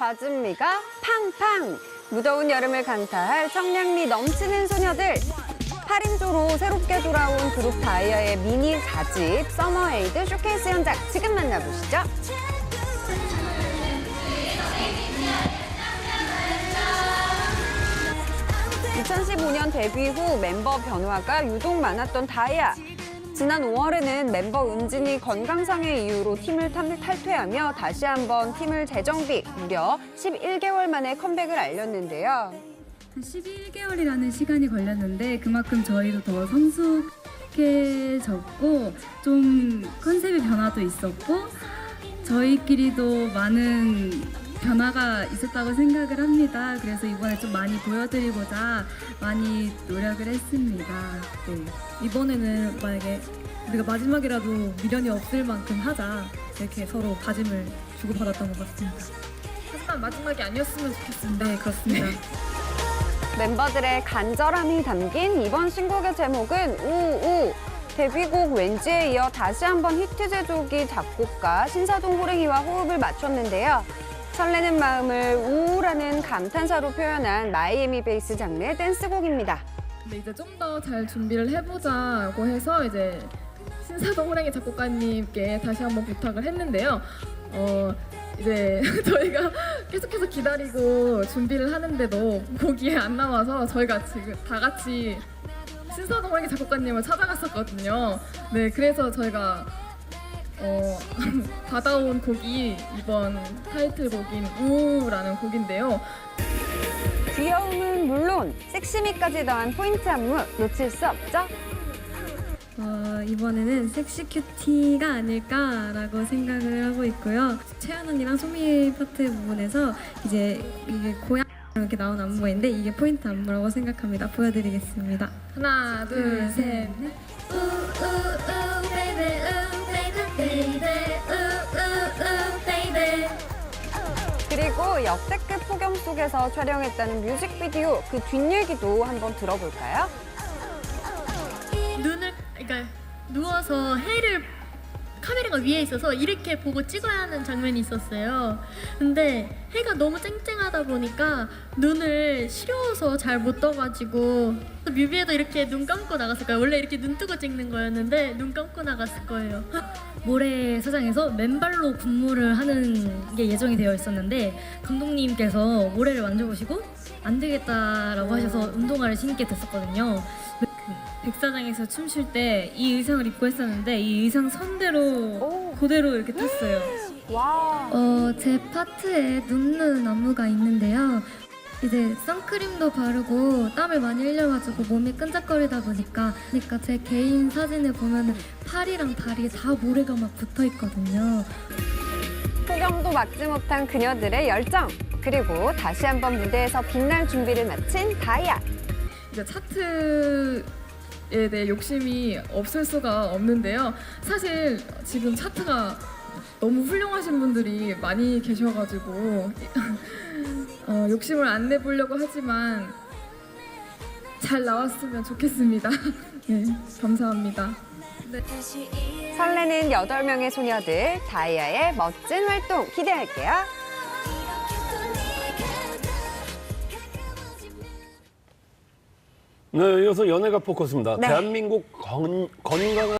과즙미가 팡팡! 무더운 여름을 강타할 청량미 넘치는 소녀들. 8인조로 새롭게 돌아온 그룹 다이아의 미니 4집 서머에이드 쇼케이스 현장 지금 만나보시죠. 2015년 데뷔 후 멤버 변화가 유독 많았던 다이아. 지난 5월에는 member 은진이 건강상의 이유로 팀을 탈- 탈퇴하며 다시 한번 팀을 재정비, 무려 11개월 만에 컴백을 알렸는데요. 한 11개월이라는 시간이 걸렸는데 그만큼 저희도 더 성숙해졌고 좀 컨셉의 변화도 있었고 저희끼리도 많은 변화가 있었다고 생각을 합니다. 그래서 이번에 좀 많이 보여드리고자 많이 노력을 했습니다. 네. 이번에는 만약에 우리가 마지막이라도 미련이 없을 만큼 하자 이렇게 서로 다짐을 주고받았던 것 같습니다. 하지만 마지막이 아니었으면 좋겠습니다. 네, 그렇습니다. 멤버들의 간절함이 담긴 이번 신곡의 제목은 우우. 데뷔곡 왠지에 이어 다시 한번 히트 제조기 작곡가 신사동 호랭이와 호흡을 맞췄는데요. 설레는 마음을 우우라는 감탄사로 표현한 마이애미 베이스 장르의 댄스곡입니다. 근데 이제 좀 더 잘 준비를 해보자고 해서 이제 신사동 호랭이 작곡가님께 다시 한번 부탁을 했는데요. 어 이제 저희가 계속해서 기다리고 준비를 하는데도 곡이 안 나와서 저희가 지금 다 같이 신사동 호랭이 작곡가님을 찾아갔었거든요. 네, 그래서 저희가 어, 받아온 곡이 이번 타이틀곡인 우라는 곡인데요. 귀여움은 물론 섹시미까지 더한 포인트 안무 놓칠 수 없죠? 어, 이번에는 섹시 큐티가 아닐까라고 생각을 하고 있고요. 채연 언니랑 소미 파트 부분에서 이제 이게 고양 이렇게 나온 안무가 있는데 이게 포인트 안무라고 생각합니다. 보여드리겠습니다. 하나, 둘, 셋. 넷. 그리고 역대급 폭염 속에서 촬영했다는 뮤직비디오 그 뒷얘기도 한번 들어볼까요? 눈을 그러니까 누워서 해를 카메라가 위에 있어서 이렇게 보고 찍어야 하는 장면이 있었어요. 근데 해가 너무 쨍쨍하다 보니까 눈을 시려워서 잘 못 떠가지고 뮤비에도 이렇게 눈 감고 나갔을 거예요. 원래 이렇게 눈 뜨고 찍는 거였는데 눈 감고 나갔을 거예요. 모래사장에서 맨발로 군무를 하는 게 예정이 되어 있었는데 감독님께서 모래를 만져보시고 안 되겠다라고 하셔서 운동화를 신게 됐었거든요. 그 백사장에서 춤출 때 이 의상을 입고 했었는데 이 의상 선대로 오. 그대로 이렇게 탔어요. 와. 어, 제 파트에 눕는 안무가 있는데요. 이제 선크림도 바르고 땀을 많이 흘려가지고 몸이 끈적거리다 보니까 그러니까 제 개인 사진을 보면은 팔이랑 다리에 다 모래가 막 붙어 있거든요. 폭염도 막지 못한 그녀들의 열정. 그리고 다시 한번 무대에서 빛날 준비를 마친 다이아. 이제 차트 에 대해 욕심이 없을 수가 없는데요. 사실 지금 차트가 너무 훌륭하신 분들이 많이 계셔가지고 어, 욕심을 안 내보려고 하지만 잘 나왔으면 좋겠습니다. 네, 감사합니다. 설레는 여덟 명의 소녀들 다이아의 멋진 활동 기대할게요. 네, 이어서 연예가 포커스입니다. 네. 대한민국 건, 건강한